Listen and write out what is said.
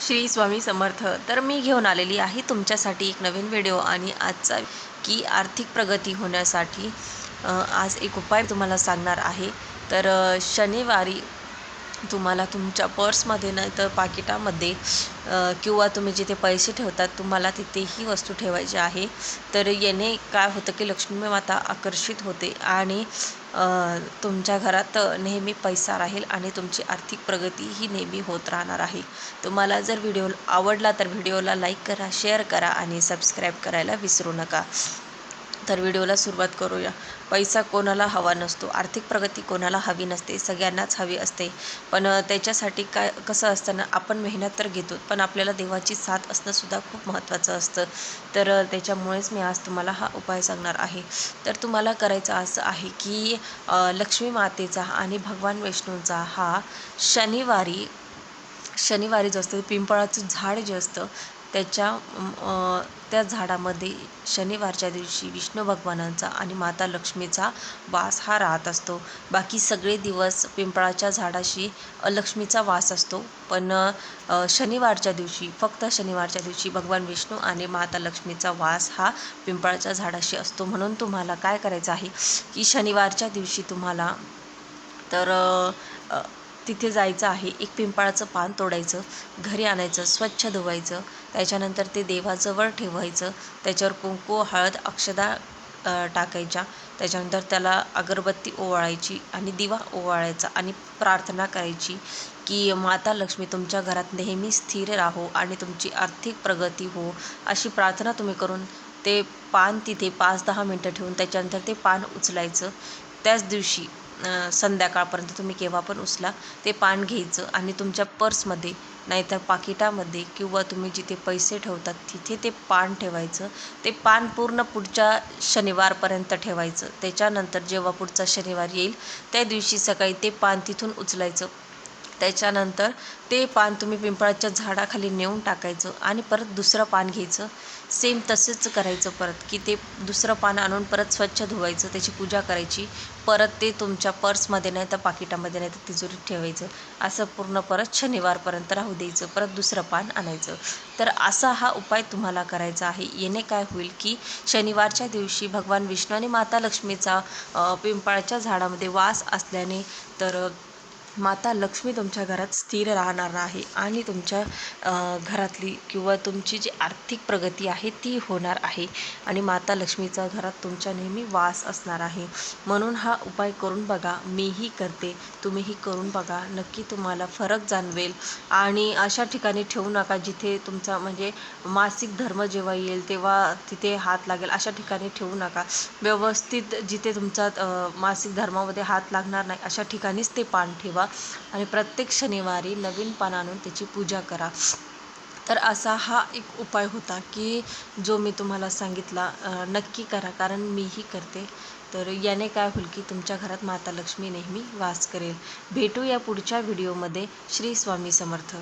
श्री स्वामी समर्थ. तर मी घेऊन आलेली आहे तुमच्यासाठी एक नवीन व्हिडिओ आणि आजचा की आर्थिक प्रगती होण्यासाठी आज एक उपाय तुम्हाला सांगणार आहे. तर शनिवारी तुम्हाला तुमच्या पर्समध्ये नाही तर पाकिटामध्ये किंवा तुम्ही जिथे पैसे ठेवतात तुम्हाला तिथे ही वस्तू ठेवायची आहे. तर याने काय होतं की लक्ष्मी माता आकर्षित होते आणि तुमच्या घरात नेहमी पैसा राहील आणि तुमची आर्थिक प्रगती ही नेहमी होत राहणार आहे. तुम्हाला जर व्हिडिओ आवडला तर व्हिडिओला लाईक करा शेअर करा आणि सबस्क्राईब करायला विसरू नका. तर व्हिडिओला सुरुवात करूया. पैसा कोणाला हवा नसतो. आर्थिक प्रगती कोणाला हवी नसते. सगळ्यांनाच हवी असते. पण त्याच्यासाठी काय कसं असताना आपण मेहनत तर घेतो पण आपल्याला देवाची साथ असणंसुद्धा खूप महत्त्वाचं असतं. तर त्याच्यामुळेच मी आज तुम्हाला हा उपाय सांगणार आहे. तर तुम्हाला करायचं असं आहे की लक्ष्मी मातेचा आणि भगवान विष्णूंचा हा शनिवारी शनिवारी जो असतं पिंपळाचं झाड जे असतं त्याच्या त्या झाडामध्ये शनिवारच्या दिवशी विष्णू भगवानांचा आणि माता लक्ष्मीचा वास हा राहत असतो. बाकी सगळे दिवस पिंपळाच्या झाडाशी लक्ष्मीचा वास असतो. पण शनिवारच्या दिवशी फक्त शनिवारच्या दिवशी भगवान विष्णू आणि माता लक्ष्मीचा वास हा पिंपळाच्या झाडाशी असतो. म्हणून तुम्हाला काय करायचं आहे की शनिवारच्या दिवशी तुम्हाला तर तिथे जायचं आहे. एक पिंपळाचं पान तोडायचं घरी आणायचं स्वच्छ धुवायचं. त्याच्यानंतर ते देवाजवळ ठेवायचं. त्याच्यावर कुंकू हळद अक्षदा टाकायच्या. त्याच्यानंतर त्याला अगरबत्ती ओवाळायची आणि दिवा ओवाळायचा आणि प्रार्थना करायची की माता लक्ष्मी तुमच्या घरात नेहमी स्थिर राहो आणि तुमची आर्थिक प्रगती हो. अशी प्रार्थना तुम्ही करून ते पान तिथे पाच दहा मिनटं ठेवून त्याच्यानंतर ते पान उचलायचं. त्याच दिवशी संध्याकाळपर्यंत तुम्ही केव्हा पण उचला ते पान घ्यायचं आणि तुमच्या पर्समध्ये नाहीतर पाकिटामध्ये किंवा तुम्ही जिथे पैसे ठेवतात तिथे ते पान ठेवायचं. ते पान पूर्ण पुढच्या शनिवारपर्यंत ठेवायचं. त्याच्यानंतर जेव्हा पुढचा शनिवार येईल त्या दिवशी सकाळी ते पान तिथून उचलायचं. त्याच्यानंतर ते पान तुम्ही पिंपळाच्या झाडाखाली नेऊन टाकायचं आणि परत दुसरं पान घ्यायचं. सेम तसेच करायचं परत की ते दुसरं पान आणून परत स्वच्छ धुवायचं त्याची पूजा करायची. परत ते तुमच्या पर्समध्ये नाही तर पाकिटामध्ये नाही तर तिजोरीत ठेवायचं. असं पूर्ण परत शनिवारपर्यंत राहू द्यायचं परत दुसरं पान आणायचं. तर असा हा उपाय तुम्हाला करायचा आहे. येणे काय होईल की शनिवारच्या दिवशी भगवान विष्णू आणि माता लक्ष्मीचा पिंपळाच्या झाडामध्ये वास असल्याने तर माता लक्ष्मी तुमच्या घरात स्थिर राहणार आहे आणि तुमच्या घरातली किंवा तुमची जी आर्थिक प्रगती आहे ती होणार आहे आणि माता लक्ष्मीचा घरात तुमच्या नेहमी वास असणार आहे. म्हणून हा उपाय करून बघा मीही करते तुम्हीही करून बघा नक्की तुम्हाला फरक जाणवेल. आणि अशा ठिकाणी ठेवू नका जिथे तुमचा म्हणजे मासिक धर्म जेव्हा येईल तेव्हा तिथे हात लागेल अशा ठिकाणी ठेवू नका. व्यवस्थित जिथे तुमचा मासिक धर्मामध्ये हात लागणार नाही अशा ठिकाणीच ते पान ठेवा. आणि प्रत्येक शनिवारी नवीन पान आणून त्याची पूजा करा. तर असा हा एक उपाय होता की जो मी तुम्हाला सांगितला नक्की करा. कारण मीही करते. तर याने काय होईल की तुमच्या घरात माता लक्ष्मी नेहमी वास करेल. भेटू या पुढच्या व्हिडिओमध्ये. श्री स्वामी समर्थ.